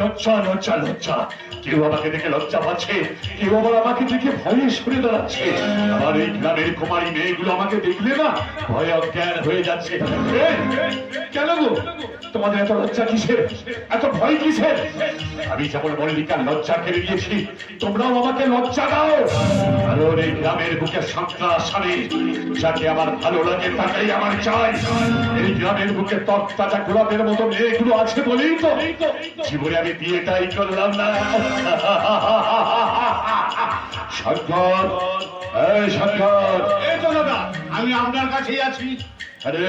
লজ্জা লজ্জা লজ্জা। কেউ আমাকে দেখে লজ্জা পাচ্ছে, কেউ আবার আমাকে দেখে ভয়ে সরে দাঁড়াচ্ছে আমার এই গ্রামের কুমারী মেয়েগুলো আমাকে দেখলে না ভয়ে অজ্ঞান হয়ে যাচ্ছে। কেন গো? তোমাদের এত লজ্জা কিসের? এত ভয় কিসের? আমি যেমন মল্লিকার লজ্জা কেড়ে দিয়েছি তোমরাও আমাকে লজ্জা দাও। কারণ এই গ্রামের বুকে সন্ত্রাস স্বামী যাকে আমার ভালো লাগে তাকেই আমার চাই। এই গ্রামের বুকে তত্তাজা গোলাপের মতো মেয়েগুলো আছে বলেই তো জীবনে আমি বিয়েটাই করলাম না। শঙ্কর এই শঙ্কর। এই তো দাদা আমি আপনার কাছেই আছি। আরে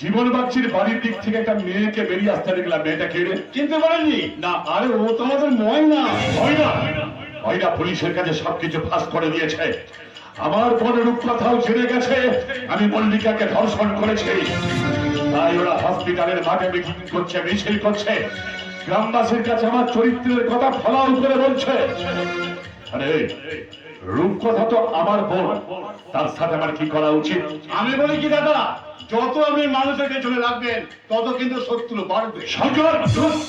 জীবন বাচ্চির বাড়ির দিক থেকে একটা মেয়েকে বেরিয়ে আসতে দেখলাম। মেয়েটা কেড়ে চিনতে পারেননি না আরে ও তো আমাদের ময়না। ময়না? ময়না পুলিশের কাছে সবকিছু ফাঁস করে দিয়েছে। আমার মনে রূপকথাও জেনে গেছে। আমি মল্লিকাকে ধর্ষণ করেছি। তাই ওরা হসপিটালের মাঠে মিটিং করছে মিছিল করছে। গ্রামবাসীর কাছে আমার চরিত্রের কথা ফলাও করে বলছে। আরে রূপকথা তো আমার বোন। তার সাথে আমার কি করা উচিত? আমি বলি কি দাদা যত আপনি মানুষের পেছনে রাখবেন তত কিন্তু শত্রু বাড়বে। শঙ্কর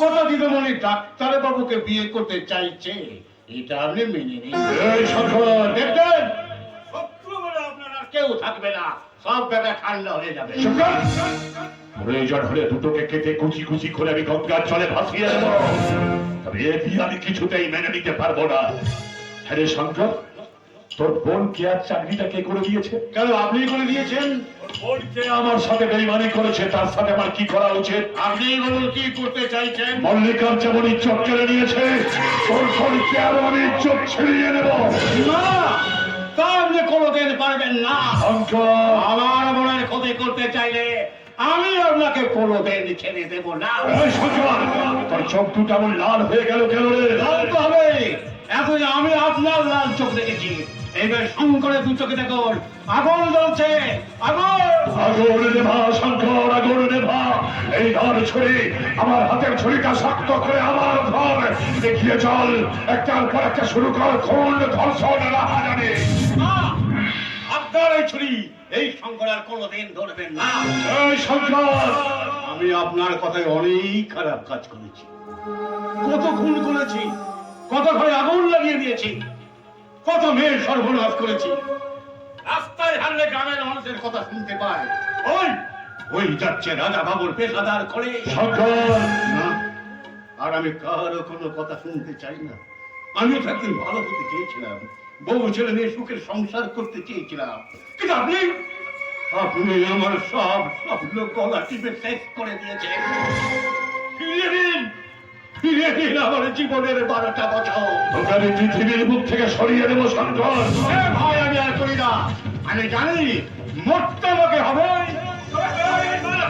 কথা দিদিমণি ডাক্তার বাবুকে বিয়ে করতে চাইছে এটা আপনি মেনে নিন। দেখবেন? শত্রু বলে আপনার আর কেউ থাকবে না। সব ব্যাপার ঠান্ডা হয়ে যাবে। প্রয়োজন হলে দুটোকে কেটে কুচি কুচি করে আমি গঙ্গার জলে ভাসিয়ে দেবো। তবে এ বিয়ে আমি কিছুতেই মেনে নিতে পারব না। হ্যাঁ শঙ্কর তোর বোন কে আর চাকরিটা কে করে দিয়েছে? কেন আপনি করে দিয়েছেন? বোন কে আমার সাথে বেইমানি করেছে তার সাথে আমার কি করা উচিত? আপনি বলুন কি করতে চাইছেন? মল্লিকার যেমন ইজ্জত কেড়ে নিয়েছে তোর বোনকে আরও আমি ইজ্জত ছিনিয়ে নেব। না তা কোনো কোনোদিন পারবেন না। আমার মনের ক্ষতি করতে চাইলে আমি আপনাকে কোনো কোনোদিন ছেড়ে দেব না। তোর চোখ দুটো আমার লাল হয়ে গেল কেন রে? লাল তো হবে এখন আমি আপনার লাল চোখ দেখেছি। এবার শঙ্করের দু চোখে দেখুন আগুন জ্বলছে আগুন! আগুন নেভা শঙ্কর আগুন নেভা। এই ধর ছুরি আমার হাতের ছুরিটা শক্ত করে আমার ধর দেখিয়ে চল একটার পর একটা শুরু কর খুন ধর্ষণ রাহাজানি। আপনার এই ছুরি এই শঙ্কর আর কোনোদিন ধরবেন না। এই শঙ্কর! আমি আপনার কথায় অনেক খারাপ কাজ করেছি। কত খুন করেছি? কত ঘরে আগুন লাগিয়ে দিয়েছি? কত মেয়ের সর্বনাশ করেছি। রাস্তায় হারলে গ্রামের মানুষের কথা শুনতে পায়। ওই ওই যাচ্ছে রাজা বাবুর পেশাদার করে না আর আমি কারও কোনো কথা শুনতে চাই না। আমি তো একদিন ভালো হতে চেয়েছিলাম। বউ ছেলে নিয়ে সুখের সংসার করতে চেয়েছিলাম। কিন্তু আপনি আপনি আমার সব স্বপ্ন গলা টিপে শেষ করে দিয়েছেন। ফিরিয়ে দিন আমার জীবনের বারোটা বছর। তোকে আমি পৃথিবীর মুখ থেকে সরিয়ে দেবো শঙ্কর। ভাই আমি আর করি না। আমি জানি মরতে আমাকে হবে।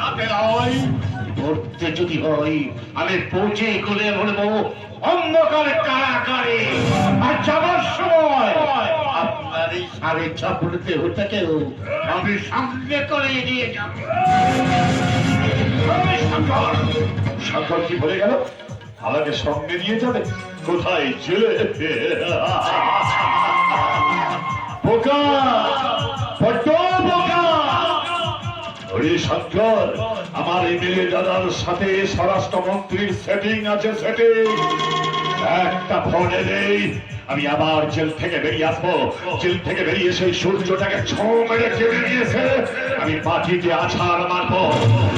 হাতে নয় মরতে যদি হয় আমি পৌঁছে গলে বলব অন্ধকার কারাগারে। আর যাবার সময় আপনার এই সাড়ে চাপড় দেহটাকেও আমি সামনে করে নিয়ে যাব। শঙ্কর কি বলে গেল? আমাকে সঙ্গে নিয়ে যাবে? কোথায় জেলে? শঙ্কর, আমার এমএলএ দাদার সাথে স্বরাষ্ট্রমন্ত্রীর সেটিং আছে সেটিং একটা ফোনে নেই। আমি আবার জেল থেকে বেরিয়ে আসব। জেল থেকে বেরিয়ে সেই সূর্যটাকে ছো মেরে কেটে নিয়েছে। আমি মাটিতে আছাড় মারবো।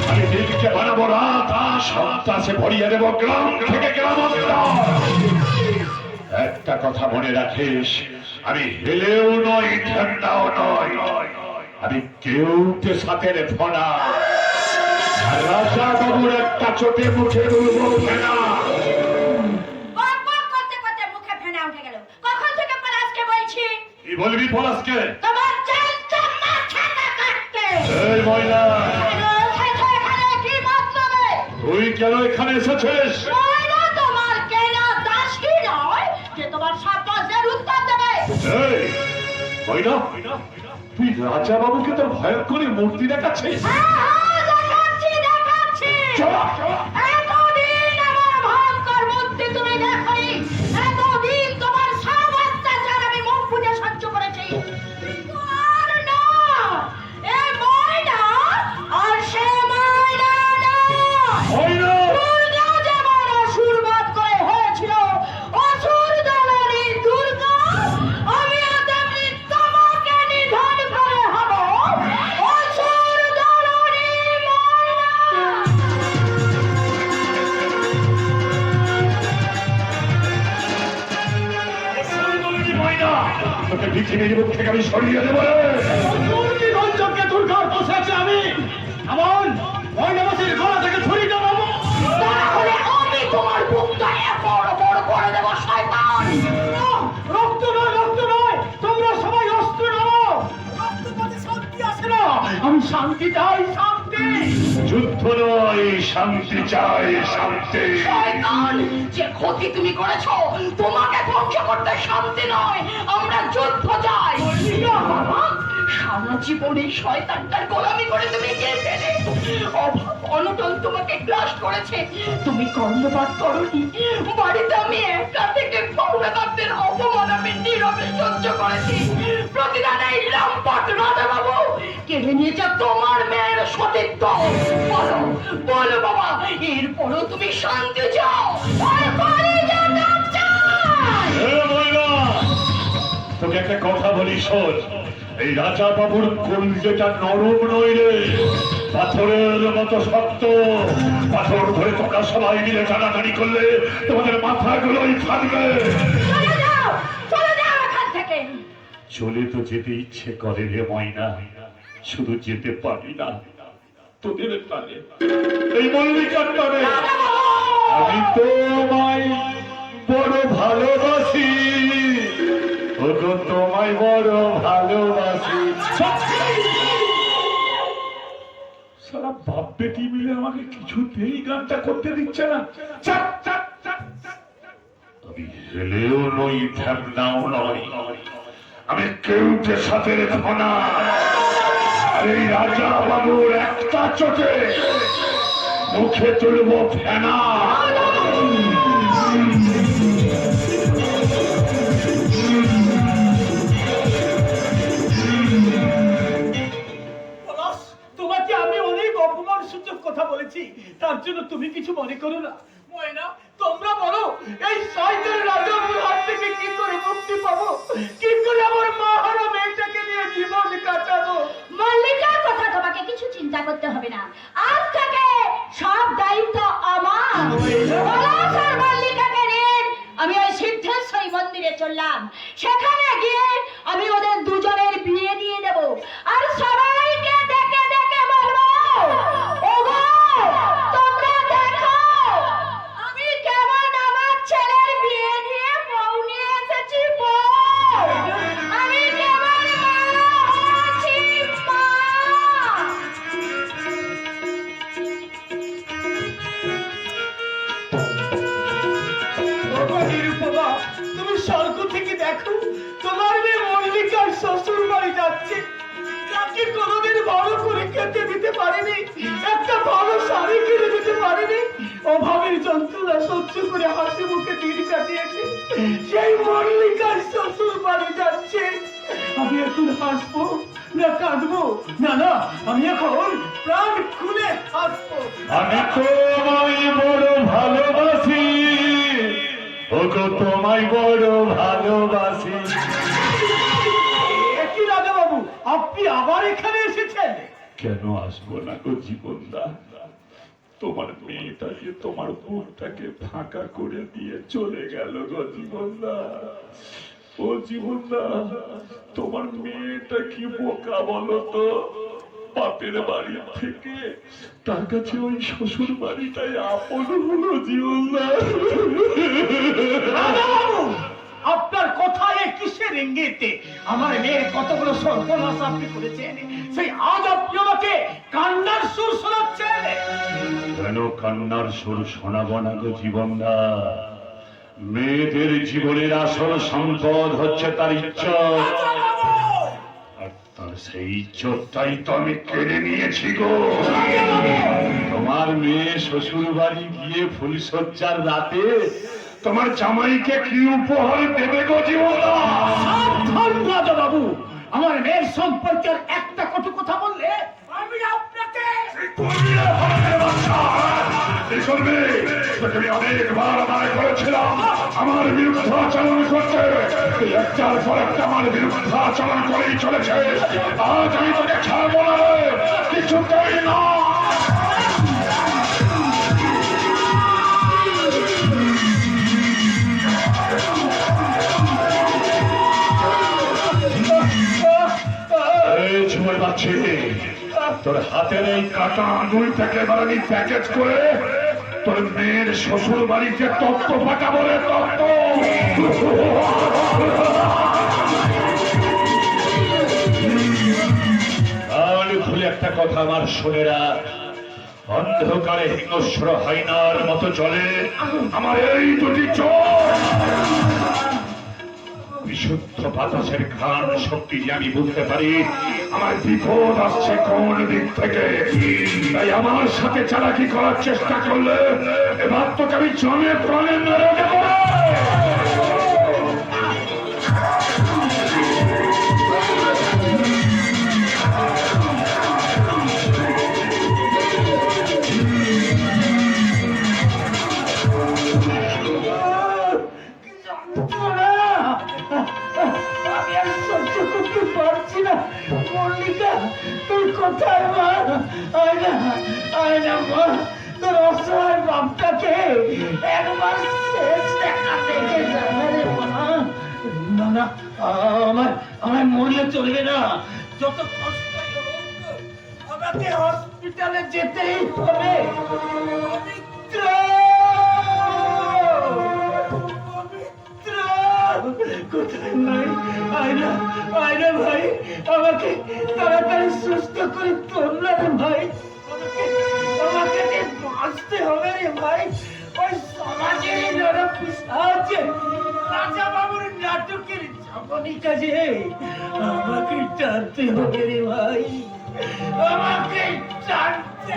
আমি দিনকে বানাবো রাত সন্ত্রাসে ভরিয়ে দেবো গ্রাম থেকে গ্রামান্তর একটা কথা মনে রাখিস, আমি হেলেও নই, ঠান্ডাও নয় আমি কেউ সাথে রেখো না। রাজা বাবুর একটা চোটে মুখে উঠবো না বক বক করতে করতে মুখে ফেনা উঠে গেল কখন থেকে পলাশকে বলছি কি বলবি পলাশকে তোমার কাটতে। এই তুই কেন এখানে এসেছিস? তোমার কেনা দাসী নয় যে তোমার সব প্রশ্নের উত্তর দেবে? এই ময়না তুই রাজা বাবুকে তোর ভয়ঙ্করী মূর্তি দেখাচ্ছিস? হ্যাঁ হ্যাঁ দেখাচ্ছি দেখাচ্ছি। চল, চল। সরিয়ে দেব। দুর্গার বসে আছি আমি? এমন ময়নাবাসীর গলা থেকে ছুরিটা নামো তাহলে আমি তোমার বুকটা বড় বড় করে দেবো শয়তান। রক্ত নয় রক্ত নয় তোমরা সবাই অস্ত্র নাও। রক্ত পথে শান্তি আসে না? আমি শান্তি চাই শান্তি যুদ্ধ নয়, শান্তি চাই, শান্তি। যে ক্ষতি তুমি করেছ, তোমাকে ধ্বংস করতে শান্তি নয়, আমরা যুদ্ধ চাই। সারা জীবন শয়তানটার গোলামি করে তুমি অনটন তোমাকে গ্রাস করেছে। তুমি কর্ণপাত করনি। বাড়িতে আমি একা থেকে পাওনাদারদের অপমান আমি নীরবে সহ্য করেছি। প্রতিদান রামপট রাজা বাবু কেড়ে নিয়েছে তোমার সতীত্ব বলো বলো বাবা এরপরও তুমি শান্তি চাও? ময়না, তোকে একটা কথা বলি শোন। এই রাজা বাবুর কলজেটা নরম নইলে পাথরের মতো শক্ত। পাথর ধরে তোমরা সবাই মিলে টানাটানি করলে তোমাদের মাথাগুলোই থাকবে চলে তো যেতে ইচ্ছে করে রে ময়না। শুধু যেতে পারি না। আমি তোমায় বড় ভালোবাসি। তোমায় বড় ভালোবাসি। সারা বাপ বেটি মিলে আমাকে কিছুতেই গানটা করতে দিচ্ছে না। আমি হেলেও নই ধ্যামনাও নই। আমি কেউকে সাথে রেখো না। এই রাজা বাবুর একটা মুখে তুলবো ফেনা। আমি অনেক কথা বলেছি। তার জন্য তুমি কিছু মনে করো না। ময়না চিন্তা করতে হবে না। করে হাসি মুখে দিন কাটিয়েছে সেই মল্লিকার শ্বশুর বাড়ি যাচ্ছে। আমি এখন হাসবো না কাঁদবো? না না আমি এখন প্রাণ খুলে হাসবো। আমি তোমায় বড় ভালোবাসি। ওগো তোমায় বড় ভালোবাসি। একই রাজা বাবু আপনি আবার এখানে এসেছেন? কেন আসব না গো জীবনদা? তোমার মেয়েটা যে তোমার বুকটাকে ফাঁকা করে দিয়ে চলে গেল গো জীবনদা ও জীবনদা তোমার মেয়েটা কি বোকা বলো তো? বাপের বাড়ি থেকে তার কাছে ওই শ্বশুর বাড়িটাই আপন হলো জীবনদা আপনার কথায় কিসের ইঙ্গিতে? আমার মেয়ের কতগুলো সর্বনাশ আপনি করেছেন? সেই আজ আপনি আমাকে কান্নার সুর শোনাচ্ছেন। কেন কান্নার সুর শোনাবো না গো জীবনদা? মেয়েদের জীবনের আসল সম্পদ হচ্ছে তার আর সেই ইজ্জতটাই তো আমি কেড়ে নিয়েছি গো। তোমার মেয়ে শ্বশুর বাড়ি গিয়ে ফুলসজ্জার রাতে তোমার জামাইকে কি উপহার দেবে গো জীবনদা? রাজা বাবু আমার মেয়ের সম্পর্কের একটা কটু কথা বললে আমি আপনাকে অনেকবার করেছিলাম আমার বিরুদ্ধে আচরণ করতে। একটার পর একটা আমার বিরুদ্ধে আচরণ করেই চলেছে। আজ আমি তোকে ছাড়বো না কিছুতেই না। তোর হাতের এই কাটা আঙুল থেকে এবার আমি প্যাকেজ করে। তোর মেয়ের শ্বশুর বাড়িতে তত্ত্ব পাঠাবো রে তত্ত্ব। একটা কথা আমার শোনেরা অন্ধকারে হিংস্র হাইনার মতো চলে। আমার এই দুটি চোখ। বিশুদ্ধ বাতাসের ঘ্রাণ শক্তি যে আমি বুঝতে পারি, আমার বিপদ আসছে কোন দিক থেকে? তাই আমার সাথে চালাকি করার চেষ্টা করলে এবার তোকে আমি জনে প্রাণে মেরে আমার আমার মরলে চলবে না। যত কষ্ট হসপিটালে যেতেই হবে তাড়াতাড়ি সুস্থ করে তোমরা ভাই। আমাকে আমাকে বাঁচতে হবে রে ভাই ওই সমাজের নরম পিসাচে রাজা বাবুর নাটকের চাপানি কাজে আমাকে টানতে হবে রে ভাই, আমাকে টানতে